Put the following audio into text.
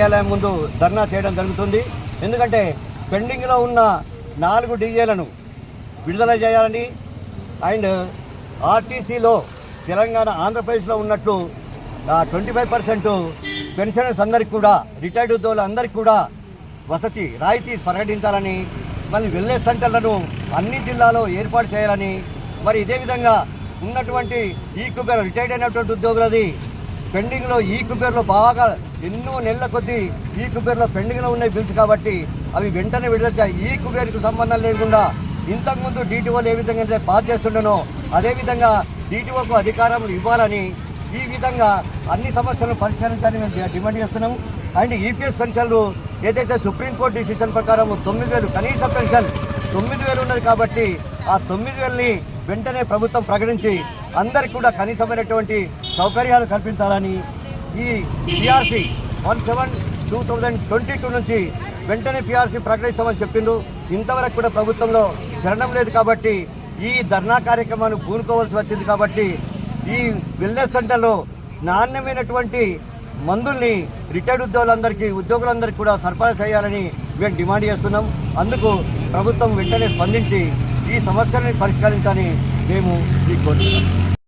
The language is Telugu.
కార్యాలయం ముందు ధర్నా చేయడం జరుగుతుంది. ఎందుకంటే పెండింగ్లో ఉన్న నాలుగు డీజేలను విడుదల చేయాలని అండ్ ఆర్టీసీలో తెలంగాణ ఆంధ్రప్రదేశ్లో ఉన్నట్లు ట్వంటీ ఫైవ్ పర్సెంట్ పెన్షనర్స్ అందరికి కూడా రిటైర్డ్ ఉద్యోగులు అందరికీ కూడా వసతి రాయితీ ప్రకటించాలని మళ్ళీ వెల్నెస్ సెంటర్లను అన్ని జిల్లాలో ఏర్పాటు చేయాలని మరి ఇదే విధంగా ఉన్నటువంటి ఈ రిటైర్డ్ అయినటువంటి ఉద్యోగులది పెండింగ్లో ఈ కుబేర్లో బాగా ఎన్నో నెలల కొద్దీ ఈ కుబేర్లో పెండింగ్లో ఉన్నాయి బిల్స్ కాబట్టి అవి వెంటనే విడుదల ఈ కుబేర్కు సంబంధం లేకుండా ఇంతకుముందు డీటీఓలు ఏ విధంగా అయితే పాస్ చేస్తుండనో అదేవిధంగా డీటీఓకు అధికారం ఇవ్వాలని ఈ విధంగా అన్ని సమస్యలను పరిష్కరించాలని మేము డిమాండ్ చేస్తున్నాము. అండ్ ఈపీఎస్ పెన్షన్లు ఏదైతే సుప్రీంకోర్టు డిసిషన్ ప్రకారం తొమ్మిది వేలు కనీస పెన్షన్ తొమ్మిది వేలు ఉన్నది కాబట్టి ఆ తొమ్మిది వేలని వెంటనే ప్రభుత్వం ప్రకటించి అందరికి కూడా కనీసమైనటువంటి సౌకర్యాలు కల్పించాలని ఈ PRC one seven two thousand twenty two నుంచి వెంటనే పిఆర్సీ ప్రకటిస్తామని చెప్పిండ్రు. ఇంతవరకు కూడా ప్రభుత్వంలో చరణం లేదు కాబట్టి ఈ ధర్నా కార్యక్రమాన్ని పూనుకోవాల్సి వచ్చింది కాబట్టి ఈ వెల్నెస్ సెంటర్లో నాణ్యమైనటువంటి మందుల్ని రిటైర్డ్ ఉద్యోగులందరికీ ఉద్యోగులందరికీ కూడా సరఫరా చేయాలని మేము డిమాండ్ చేస్తున్నాం. అందుకు ప్రభుత్వం వెంటనే స్పందించి ఈ సమస్యలను పరిష్కరించాలని మేము మీకు కోరుతున్నాం